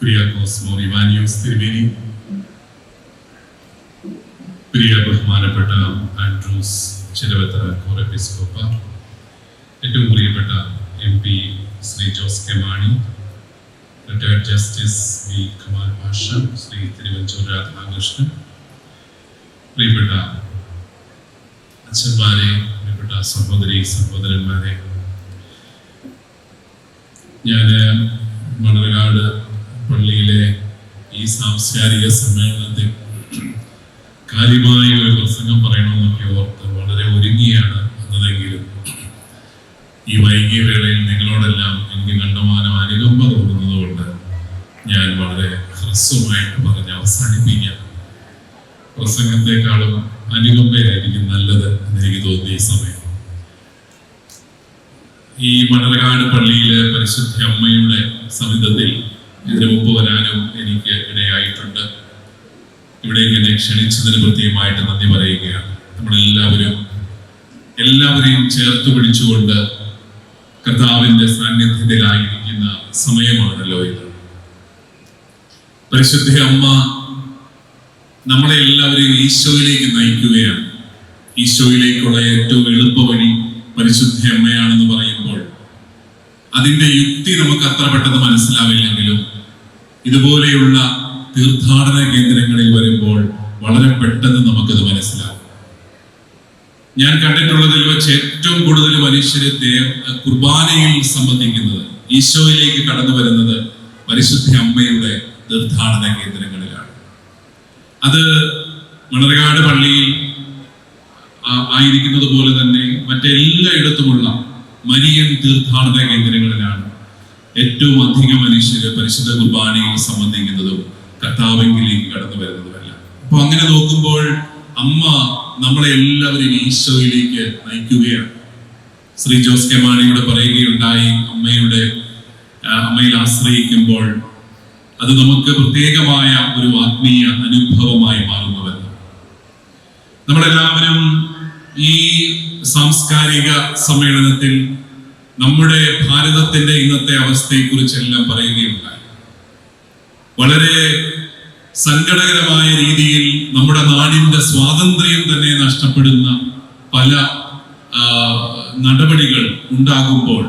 കുര്യാക്കോസ് മോർ ഇവാനിയോസ് തിരുമേനി പ്രിയ ബഹുമാനപ്പെട്ട ആൻഡ്രൂസ് ചിരവത്തറ കോറപ്പിസ്കോപ്പ ഏറ്റവും പ്രിയപ്പെട്ട M P Shri Jose K Mani. Retired justice V. Kumar ഭാഷ ശ്രീ തിരുവഞ്ചൂർ രാധാകൃഷ്ണൻ. പ്രിയപ്പെട്ട അച്ഛന്മാരെ പ്രിയപ്പെട്ട സഹോദരി സഹോദരന്മാരെ. ഞാൻ മണർകാട് സാംസ്കാരിക സമ്മേളനത്തിൽ കാര്യമായ ഒരു പ്രസംഗം പറയണമെന്നൊക്കെ ഓർത്ത് വളരെ ഒരുങ്ങിയാണ് വന്നതെങ്കിലും ഈ വൈകിയ വേളയിൽ നിങ്ങളോടെല്ലാം എനിക്ക് കണ്ടമാനം അനുകമ്പ തോന്നുന്നതുകൊണ്ട് ഞാൻ വളരെ ഹ്രസ്വമായിട്ട് പറഞ്ഞ് അവസാനിപ്പിക്കാം. പ്രസംഗത്തെക്കാളും അനുകമ്പയായിരിക്കും നല്ലത് എന്നെനിക്ക് തോന്നി ഈ സമയം. ഈ മണർകാട് പള്ളിയിലെ പരിശുദ്ധ അമ്മയുടെ സമിതത്തിൽ ഇതിനു മുമ്പ് വരാനും എനിക്ക് ഇടയായിട്ടുണ്ട്. ഇവിടേക്ക് എന്നെ ക്ഷണിച്ചതിന് പ്രത്യേകമായിട്ട് നന്ദി പറയുകയാണ്. നമ്മളെല്ലാവരും എല്ലാവരെയും ചേർത്ത് പിടിച്ചുകൊണ്ട് കർത്താവിന്റെ സാന്നിധ്യത്തിലായിരിക്കുന്ന സമയമാണല്ലോ ഇത്. പരിശുദ്ധ അമ്മ നമ്മളെ എല്ലാവരെയും ഈശോയിലേക്ക് നയിക്കുകയാണ്. ഈശോയിലേക്കുള്ള ഏറ്റവും എളുപ്പ വഴി പരിശുദ്ധ അമ്മയാണെന്ന് അതിന്റെ യുക്തി നമുക്ക് അത്ര പെട്ടെന്ന് മനസ്സിലാവില്ലെങ്കിലും ഇതുപോലെയുള്ള തീർത്ഥാടന കേന്ദ്രങ്ങളിൽ വരുമ്പോൾ വളരെ പെട്ടെന്ന് നമുക്കത് മനസ്സിലാവും. ഞാൻ കണ്ടിട്ടുള്ളതിൽ വെച്ച് ഏറ്റവും കൂടുതൽ മനുഷ്യരെ കുർബാനയിൽ സംബന്ധിക്കുന്നത് ഈശോയിലേക്ക് കടന്നു വരുന്നത് പരിശുദ്ധ അമ്മയുടെ തീർത്ഥാടന കേന്ദ്രങ്ങളിലാണ്. അത് മണർകാട് പള്ളിയിൽ ആയിരിക്കുന്നത് പോലെ തന്നെ മറ്റെല്ലായിടത്തുമുള്ള മരിയൻ തീർത്ഥാടന കേന്ദ്രങ്ങളിലാണ് ഏറ്റവും അധികം മനുഷ്യര് പരിശുദ്ധ കുർബാനയിൽ സംബന്ധിക്കുന്നതും കർത്താവെങ്കിലേക്ക് കടന്നു വരുന്നതുമല്ല. അപ്പൊ അങ്ങനെ നോക്കുമ്പോൾ അമ്മ നമ്മളെ എല്ലാവരെയും ഈശോയിലേക്ക് നയിക്കുകയാണ്. ശ്രീ ജോസ് കെ മാണിയുടെ പറയുകയുണ്ടായി അമ്മയുടെ അമ്മയിൽ ആശ്രയിക്കുമ്പോൾ അത് നമുക്ക് പ്രത്യേകമായ ഒരു ആത്മീയ അനുഭവമായി മാറുന്നുവെന്ന്. നമ്മളെല്ലാവരും ഈ സാംസ്കാരിക സമ്മേളനത്തിൽ നമ്മുടെ ഭാരതത്തിന്റെ ഇന്നത്തെ അവസ്ഥയെക്കുറിച്ചെല്ലാം പറയുകയുണ്ടായി. വളരെ സങ്കടകരമായ രീതിയിൽ നമ്മുടെ നാടിന്റെ സ്വാതന്ത്ര്യം തന്നെ നഷ്ടപ്പെടുന്ന പല നടപടികൾ ഉണ്ടാകുമ്പോൾ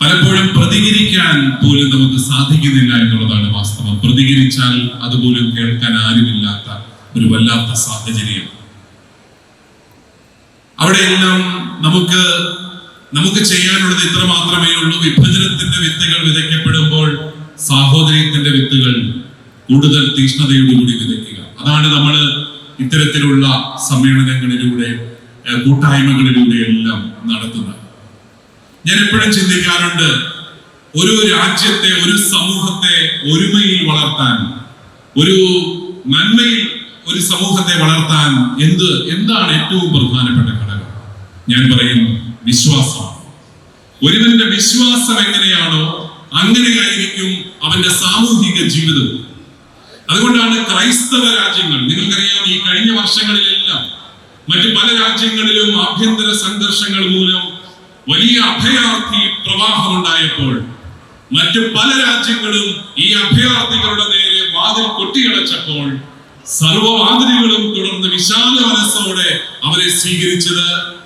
പലപ്പോഴും പ്രതികരിക്കാൻ പോലും നമുക്ക് സാധിക്കുന്നില്ല എന്നുള്ളതാണ് വാസ്തവം. പ്രതികരിച്ചാൽ അതുപോലും കേൾക്കാൻ ആരുമില്ലാത്ത ഒരു വല്ലാത്ത സാഹചര്യം. അവിടെയെല്ലാം നമുക്ക് നമുക്ക് ചെയ്യാനുള്ളത് ഇത്ര മാത്രമേ ഉള്ളൂ. വിഭജനത്തിന്റെ വിത്തുകൾ വിതയ്ക്കപ്പെടുമ്പോൾ സാഹോദര്യത്തിന്റെ വിത്തുകൾ കൂടുതൽ തീഷ്ണതയോടുകൂടി വിതയ്ക്കുക. അതാണ് നമ്മൾ ഇത്തരത്തിലുള്ള സമ്മേളനങ്ങളിലൂടെ കൂട്ടായ്മകളിലൂടെ എല്ലാം നടത്തുന്നത്. ഞാൻ എപ്പോഴും ചിന്തിക്കാറുണ്ട് ഒരു രാജ്യത്തെ ഒരു സമൂഹത്തെ ഒരുമയിൽ വളർത്താൻ ഒരു നന്മയിൽ ഒരു സമൂഹത്തെ വളർത്താൻ എന്ത് എന്താണ് ഏറ്റവും പ്രധാനപ്പെട്ട ഘടകം? ഞാൻ പറയും വിശ്വാസം ഒരുവന്റെ വിശ്വാസം എങ്ങനെയാണോ അങ്ങനെയായിരിക്കും അവന്റെ സാമൂഹിക ജീവിതം അതുകൊണ്ടാണ് ക്രൈസ്തവ രാജ്യങ്ങൾ നിങ്ങൾക്കറിയാം ഈ കഴിഞ്ഞ വർഷങ്ങളിലെല്ലാം മറ്റു പല രാജ്യങ്ങളിലും ആഭ്യന്തര സംഘർഷങ്ങൾ മൂലം വലിയ അഭയാർത്ഥി പ്രവാഹം ഉണ്ടായപ്പോൾ മറ്റു പല രാജ്യങ്ങളും ഈ അഭയാർത്ഥികളുടെ നേരെ വാതിൽ കൊട്ടിയടച്ചപ്പോൾ സർവവാതിലുകളും തുടർന്ന് വിശാല മനസ്സോടെ അവരെ സ്വീകരിച്ചത്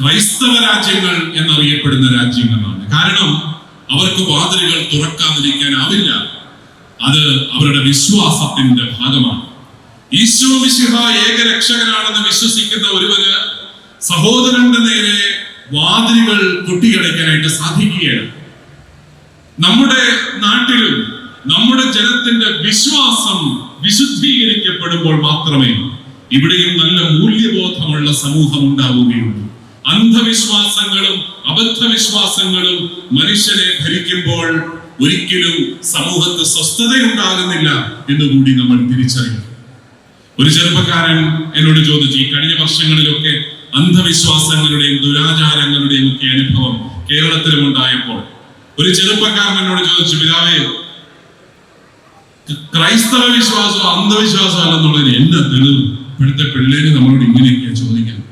ക്രൈസ്തവ രാജ്യങ്ങൾ എന്നറിയപ്പെടുന്ന രാജ്യങ്ങളാണ്. കാരണം അവർക്ക് വാതിലുകൾ തുറക്കാതിരിക്കാനാവില്ല. അത് അവരുടെ വിശ്വാസത്തിന്റെ ഭാഗമാണ്. ഈശോ മിശിഹ ഏകരക്ഷകനാണെന്ന് വിശ്വസിക്കുന്ന ഒരുവന് സഹോദരന്റെ നേരെ വാതിലുകൾ കൊട്ടിയടയ്ക്കാനായിട്ട് സാധിക്കുകയാണ്. നമ്മുടെ നാട്ടിലും നമ്മുടെ ജനത്തിന്റെ വിശ്വാസം വിശുദ്ധീകരിക്കപ്പെടുമ്പോൾ മാത്രമേ ഇവിടെയും നല്ല മൂല്യബോധമുള്ള സമൂഹം ഉണ്ടാവുകയുള്ളൂ. അന്ധവിശ്വാസങ്ങളും അബദ്ധവിശ്വാസങ്ങളും മനുഷ്യനെ ഭരിക്കുമ്പോൾ ഒരിക്കലും സമൂഹത്ത് സ്വസ്ഥതയുണ്ടാകുന്നില്ല എന്നുകൂടി നമ്മൾ തിരിച്ചറിയണം. ഒരു ചെറുപ്പക്കാരൻ എന്നോട് ചോദിച്ചു ഈ കഴിഞ്ഞ വർഷങ്ങളിലൊക്കെ അന്ധവിശ്വാസങ്ങളുടെയും ദുരാചാരങ്ങളുടെയും ഒക്കെ അനുഭവം കേരളത്തിലും ഉണ്ടായപ്പോൾ? ഒരു ചെറുപ്പക്കാരൻ എന്നോട് ചോദിച്ചു പിതാവേ ക്രൈസ്തവ വിശ്വാസം അന്ധവിശ്വാസം അല്ലെന്നുള്ളതിന് എന്നെ തെളിവ്? ഇപ്പോഴത്തെ പിള്ളേര് നമ്മളോട് ഇങ്ങനെയൊക്കെയാ ചോദിക്കുന്നത്.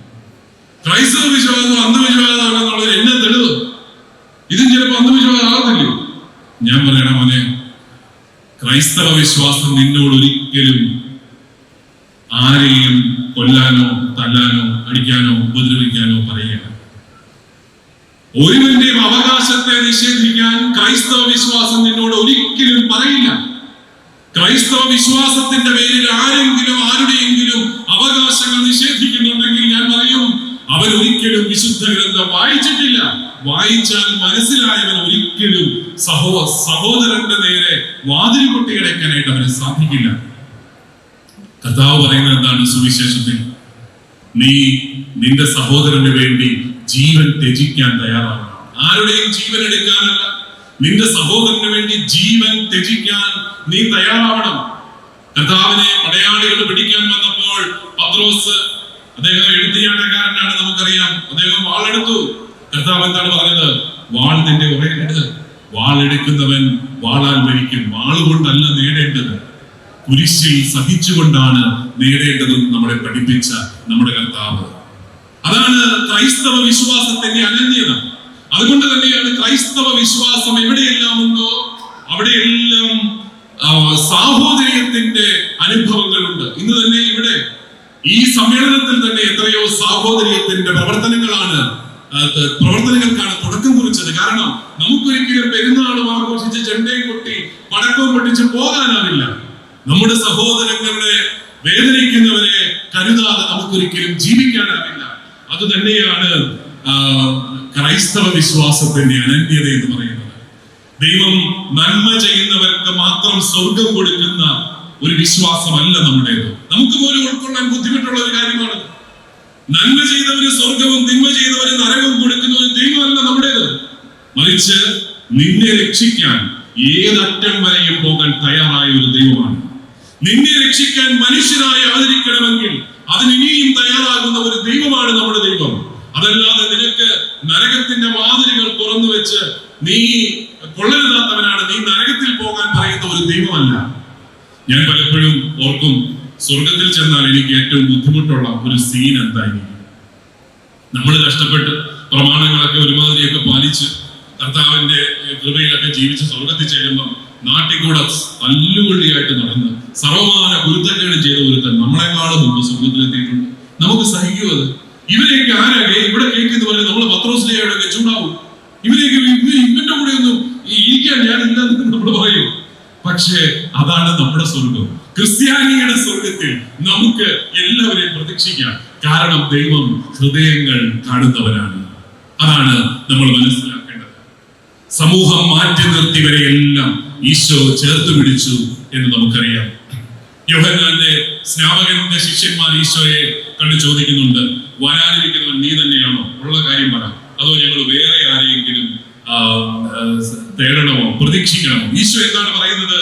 ക്രൈസ്തവ വിശ്വാസം അന്ധവിശ്വാസം അല്ലെന്നുള്ളതിന് എന്നെ തെളിവ്? ഇതും ചിലപ്പോൾ അന്ധവിശ്വാസം ആകത്തില്ലോ ഞാൻ പറയണ മോനെ ക്രൈസ്തവ വിശ്വാസം നിന്നോട് ഒരിക്കലും ആരെയും കൊല്ലാനോ തല്ലാനോ അടിക്കാനോ ഉപദ്രവിക്കാനോ പറയുകയാണ് ഒരുവന്റെയും അവകാശത്തെ നിഷേധിക്കാൻ ക്രൈസ്തവ വിശ്വാസം നിന്നോട് ഒരിക്കലും പറയില്ല. ക്രൈസ്തവ വിശ്വാസത്തിന്റെ പേരിൽ ആരെങ്കിലും ആരുടെയെങ്കിലും അവകാശങ്ങൾ നിഷേധിക്കുന്നുണ്ടെങ്കിൽ ഞാൻ പറയും അവരൊരിക്കലും വിശുദ്ധ ഗ്രന്ഥം വായിച്ചിട്ടില്ല. വായിച്ചാൽ മനസ്സിലായവൻ ഒരിക്കലും സഹോ സഹോദരന്റെ നേരെ വാതിൽ കൊട്ടിയടയ്ക്കാനായിട്ട് അവന് സാധിക്കില്ല. കർത്താവ് പറയുന്നത് എന്താണ് സുവിശേഷത്തിൽ? നീ നിന്റെ സഹോദരന് വേണ്ടി ജീവൻ ത്യജിക്കാൻ തയ്യാറാകണം ആരുടെയും ജീവൻ എടുക്കാനല്ല. നിന്റെ സഹോദരന് വേണ്ടി ജീവൻ ത്യജിക്കാൻ നീ തയ്യാറാവണം. കർത്താവിനെ പടയാളികൾ പിടിക്കാൻ വന്നപ്പോൾ പത്രോസ് അദ്ദേഹം എഴുത്തിയാട്ടക്കാരനാണ് നമുക്കറിയാം. അദ്ദേഹം വാളെടുത്തു. കർത്താവ് എന്താണ് പറഞ്ഞത്? വാൾ നിന്റെ ഉറയുണ്ട് വാളെടുക്കുന്നവൻ വാളാൽ മരിക്കും. വാൾ കൊണ്ടല്ല നേടേണ്ടത്. കുരിശിൽ സഹിച്ചുകൊണ്ടാണ് നേടേണ്ടതെന്ന് നമ്മളെ പഠിപ്പിച്ച നമ്മുടെ കർത്താവ്. അതാണ് ക്രൈസ്തവ വിശ്വാസത്തിന്റെ അനന്യത. അതുകൊണ്ട് തന്നെയാണ് ക്രൈസ്തവ വിശ്വാസം എവിടെയെല്ലാം ഉണ്ടോ അവിടെയെല്ലാം സാഹോദര്യത്തിന്റെ അനുഭവങ്ങളുണ്ട്. ഇന്ന് തന്നെ ഇവിടെ ഈ സമ്മേളനത്തിൽ തന്നെ എത്രയോ സാഹോദര്യത്തിന്റെ പ്രവർത്തനങ്ങളാണ് പ്രവർത്തനങ്ങൾക്കാണ് തുടക്കം കുറിച്ചത്. കാരണം നമുക്കൊരിക്കലും പെരുന്നാളും ആഘോഷിച്ച് ചെണ്ടയും കൊട്ടി പടക്കവും പൊട്ടിച്ച് പോകാനാവില്ല. നമ്മുടെ സഹോദരങ്ങളുടെ വേദനിക്കുന്നവരെ കരുതാതെ നമുക്കൊരിക്കലും ജീവിക്കാനാവില്ല. അത് തന്നെയാണ് ക്രൈസ്തവ വിശ്വാസത്തിന്റെ അനന്യത എന്ന് പറയുന്നത്. ദൈവം നന്മ ചെയ്യുന്നവർക്ക് മാത്രം സ്വർഗം കൊടുക്കുന്ന ഒരു വിശ്വാസമല്ല നമ്മുടേത്. നമുക്ക് പോലും ഉൾക്കൊള്ളാൻ ബുദ്ധിമുട്ടുള്ള ഒരു കാര്യമാണ്. നന്മ ചെയ്തവര് സ്വർഗവും തിന്മ ചെയ്തവര് നരകവും കൊടുക്കുന്ന ഒരു ദൈവമല്ല നമ്മുടേത്. മറിച്ച് നിന്നെ രക്ഷിക്കാൻ ഏതറ്റം വരെയും പോകാൻ തയ്യാറായ ഒരു ദൈവമാണ്. നിന്നെ രക്ഷിക്കാൻ മനുഷ്യനായി അവതരിക്കണമെങ്കിൽ അതിന് ഇനിയും തയ്യാറാകുന്ന ഒരു ദൈവമാണ് നമ്മുടെ ദൈവം അതല്ലാതെ നിനക്ക് നരകത്തിന്റെ വാതിലുകൾ തുറന്നു വെച്ച് നീ കൊള്ളരുതാത്തവനാണ് നീ നരകത്തിൽ പോകാൻ പറയുന്ന ഒരു ദൈവമല്ല ഞാൻ പലപ്പോഴും ഓർക്കും സ്വർഗത്തിൽ ചെന്നാൽ എനിക്ക് ഏറ്റവും ബുദ്ധിമുട്ടുള്ള ഒരു സീൻ എന്തായിരിക്കും? നമ്മൾ കഷ്ടപ്പെട്ട് പ്രമാണങ്ങളൊക്കെ ഒരുമാതിരിയൊക്കെ പാലിച്ച് കർത്താവിന്റെ കൃപയിലൊക്കെ ജീവിച്ച് സ്വർഗത്തിൽ ചെല്ലുമ്പോൾ നാട്ടിൽ കൂടെ നടന്ന് സർവമാന ഗുരുത്തക്കേട് ചെയ്ത ഒരുത്തൻ നമ്മളെക്കാളും മുമ്പ് സ്വർഗത്തിലെത്തിയിട്ടുണ്ട് നമുക്ക് സഹിക്കും അത് ഇവരെയൊക്കെ ആരാകെ ഇവിടെ കേൾക്കുന്ന പോലെ നമ്മൾ പത്രോസ്ലിയോടൊക്കെ ചൂടാവും ഇവരെയൊക്കെ ഇവ- ഇവന്റെ കൂടെ ഒന്നും ഈ- ഇരിക്കാൻ ഞാനില്ലെന്ന് നമ്മൾ പറയും പക്ഷേ അതാണ് നമ്മുടെ സ്വർഗം ക്രിസ്ത്യാനിയുടെ സ്വർഗത്തിൽ നമുക്ക് എല്ലാവരെയും പ്രതീക്ഷിക്കാം കാരണം ദൈവം ഹൃദയങ്ങൾ കാണുന്നവരാണ്. അതാണ് നമ്മൾ മനസ്സിലാക്കേണ്ടത്. സമൂഹം മാറ്റി നിർത്തിയവരെയെല്ലാം ഈശോ ചേർത്ത് പിടിച്ചു എന്ന് നമുക്കറിയാം. യോഹന്നാന്റെ സ്നാപകന്റെ ശിഷ്യന്മാർ ഈശോയെ കണ്ടു ചോദിക്കുന്നുണ്ട് വരാനിരിക്കുന്നവൻ നീ തന്നെയാണോ? ഉള്ള കാര്യം പറ. അതോ ഞങ്ങൾ വേറെ ആരെയെങ്കിലും തേടണമോ? പ്രതീക്ഷിക്കണമോ? ഈശോ എന്താണ് പറയുന്നത്?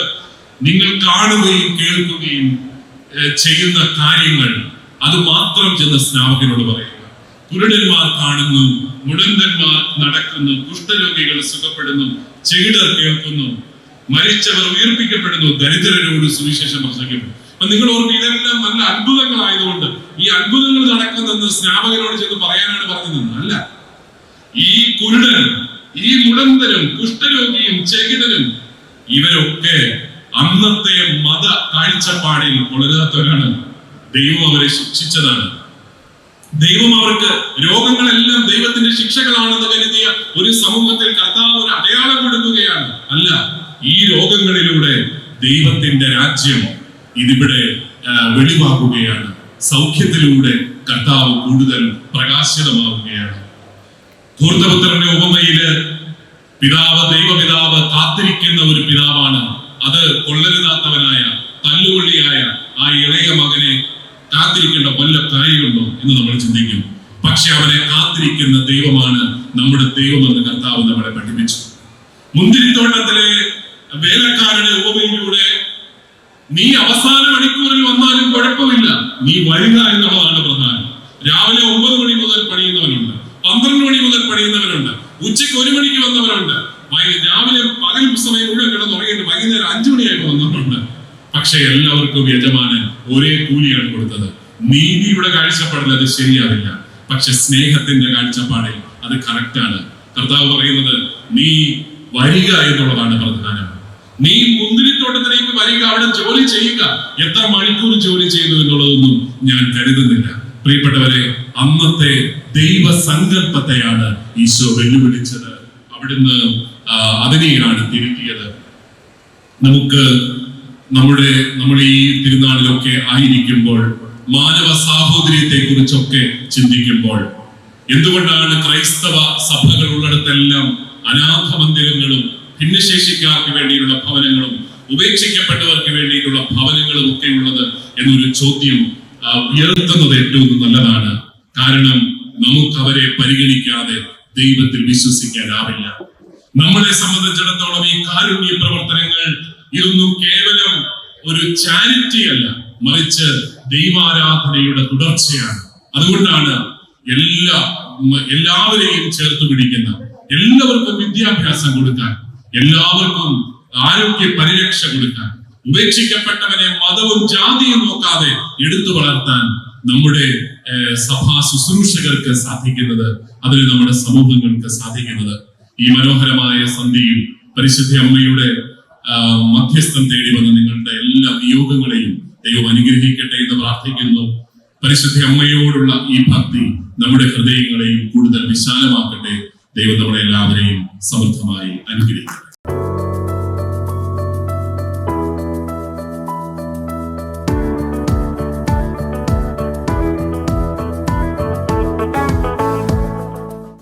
നിങ്ങൾ കാണുകയും കേൾക്കുകയും ചെയ്യുന്ന കാര്യങ്ങൾ അത് മാത്രം ചെന്ന് സ്നാപകനോട് പറയുക കുരുടന്മാർ കാണുന്നു മുടന്തന്മാർ നടക്കുന്നു കുഷ്ഠരോഗികൾ സുഖപ്പെടുന്നു ചെകിടർ കേൾക്കുന്നു. മരിച്ചവർ ഉയർപ്പിക്കപ്പെടുന്നു ദരിദ്രരോട് സുവിശേഷം പ്രസംഗിക്കുന്നു. അപ്പൊ നിങ്ങൾ ഓർക്കുക ഇതെല്ലാം നല്ല അത്ഭുതങ്ങളായതുകൊണ്ട് ഈ അത്ഭുതങ്ങൾ നടക്കുന്നെന്ന് സ്നാപകനോട് ചെന്ന് പറയാനാണ് പറഞ്ഞത്. അല്ല. ഈ കുരുടൻ ഈ മുടന്തനും കുഷ്ഠരോഗിയും ചെകിടനും ഇവരൊക്കെ അന്നത്തെ മത കാഴ്ചപ്പാടിൽ കൊളരാത്തവരാണ് ദൈവം അവരെ ശിക്ഷിച്ചതാണ് ദൈവം അവർക്ക് രോഗങ്ങളെല്ലാം ദൈവത്തിന്റെ ശിക്ഷകളാണെന്ന് കരുതിയ ഒരു സമൂഹത്തിൽ കർത്താവ് ഒരു അടയാളം കൊടുക്കുകയാണ്. അല്ല ഈ രോഗങ്ങളിലൂടെ ദൈവത്തിന്റെ രാജ്യം ഇതിവിടെ വെളിവാക്കുകയാണ്. സൗഖ്യത്തിലൂടെ കർത്താവ് കൂടുതൽ പ്രകാശിതമാവുകയാണ്. ധൂർത്തപുത്രന്റെ ഉപമയിൽ പിതാവ് ദൈവപിതാവ് കാത്തിരിക്കുന്ന ഒരു പിതാവാണ്. അത് കൊള്ളരുതാത്തവനായ തല്ലുകൊള്ളിയായ എന്ന് നമ്മൾ ചിന്തിക്കും. പക്ഷെ അവനെ കാത്തിരിക്കുന്ന ദൈവമാണ് നമ്മുടെ ദൈവമെന്ന് കർത്താവ് നമ്മളെ പഠിപ്പിച്ചു. മുന്തിരിത്തോട്ടത്തിലെ വേലക്കാരുടെ ഉപമയിലൂടെ നീ അവസാന മണിക്കൂറിൽ വന്നാലും കുഴപ്പമില്ല. നീ വരിക എന്നുള്ളതാണ് പ്രധാനം. രാവിലെ ഒമ്പത് മണി മുതൽ പണിയുന്നവനുണ്ട് പന്ത്രണ്ട് മണി മുതൽ പണിയുന്നവരുണ്ട്. ഉച്ചയ്ക്ക് ഒരു മണിക്ക് വന്നവരുണ്ട്. രാവിലെ പകൽ സമയം മുഴുവൻ കിടന്നുറങ്ങിയിട്ട് വൈകുന്നേരം അഞ്ചു മണിയായിട്ട് വന്നവരുണ്ട്. പക്ഷെ എല്ലാവർക്കും യജമാനൻ ഒരേ കൂലിയാണ് കൊടുത്തത്. നീതിയുടെ കാഴ്ചപ്പാടിൽ അത് ശരിയാവില്ല. പക്ഷെ സ്നേഹത്തിന്റെ കാഴ്ചപ്പാടിൽ അത് കറക്റ്റാണ് കർത്താവ് പറയുന്നത് നീ വരിക എന്നുള്ളതാണ് പ്രധാനം. നീ മുന്തിരിത്തോട്ടത്തിലേക്ക് വരിക അവിടെ ജോലി ചെയ്യുക. എത്ര മണിക്കൂർ ജോലി ചെയ്യുന്നു എന്നുള്ളതൊന്നും ഞാൻ കരുതുന്നില്ല. പ്രിയപ്പെട്ടവരെ അന്നത്തെ ദൈവ സങ്കല്പത്തെയാണ് ഈശോ വെല്ലുവിളിച്ചത്. അവിടുന്ന് അതിനെയാണ് തിരുത്തിയത്. നമുക്ക് നമ്മുടെ നമ്മുടെ ഈ തിരുനാളിലൊക്കെ ആയിരിക്കുമ്പോൾ മാനവ സാഹോദര്യത്തെ കുറിച്ചൊക്കെ ചിന്തിക്കുമ്പോൾ എന്തുകൊണ്ടാണ് ക്രൈസ്തവ സഭകൾ ഉള്ളിടത്തെല്ലാം അനാഥ മന്ദിരങ്ങളും ഭിന്നശേഷിക്കാർക്ക് വേണ്ടിയുള്ള ഭവനങ്ങളും ഉപേക്ഷിക്കപ്പെട്ടവർക്ക് വേണ്ടിയിട്ടുള്ള ഭവനങ്ങളും ഒക്കെ ഉള്ളത് എന്നൊരു ചോദ്യം ഉയർത്തുന്നത് ഏറ്റവും നല്ലതാണ്. കാരണം നമുക്ക് അവരെ പരിഗണിക്കാതെ ദൈവത്തിൽ വിശ്വസിക്കാനാവില്ല. നമ്മളെ സംബന്ധിച്ചിടത്തോളം ഈ കാരുണ്യ പ്രവർത്തനങ്ങൾ ഇതൊന്നും കേവലം ഒരു ചാരിറ്റി അല്ല മറിച്ച് ദൈവാരാധനയുടെ തുടർച്ചയാണ്. അതുകൊണ്ടാണ് എല്ലാ എല്ലാവരെയും ചേർത്ത് പിടിക്കുന്ന എല്ലാവർക്കും വിദ്യാഭ്യാസം കൊടുക്കാൻ എല്ലാവർക്കും ആരോഗ്യ പരിരക്ഷ കൊടുക്കാൻ ഉപേക്ഷിക്കപ്പെട്ടവനെ മതവും ജാതിയും നോക്കാതെ എടുത്തു വളർത്താൻ നമ്മുടെ സഭാ ശുശ്രൂഷകർക്ക് സാധിക്കുന്നത് അതിന് നമ്മുടെ സമൂഹങ്ങൾക്ക് സാധിക്കുന്നത്. ഈ മനോഹരമായ സന്ധിയിൽ പരിശുദ്ധ അമ്മയുടെ മധ്യസ്ഥം തേടി വന്ന നിങ്ങളുടെ എല്ലാ നിയോഗങ്ങളെയും ദൈവം അനുഗ്രഹിക്കട്ടെ എന്ന് പ്രാർത്ഥിക്കുന്നു. പരിശുദ്ധ അമ്മയോടുള്ള ഈ ഭക്തി നമ്മുടെ ഹൃദയങ്ങളെയും കൂടുതൽ വിശാലമാക്കട്ടെ. ദൈവം നമ്മളെ എല്ലാവരെയും സമൃദ്ധമായി അനുഗ്രഹിക്കട്ടെ.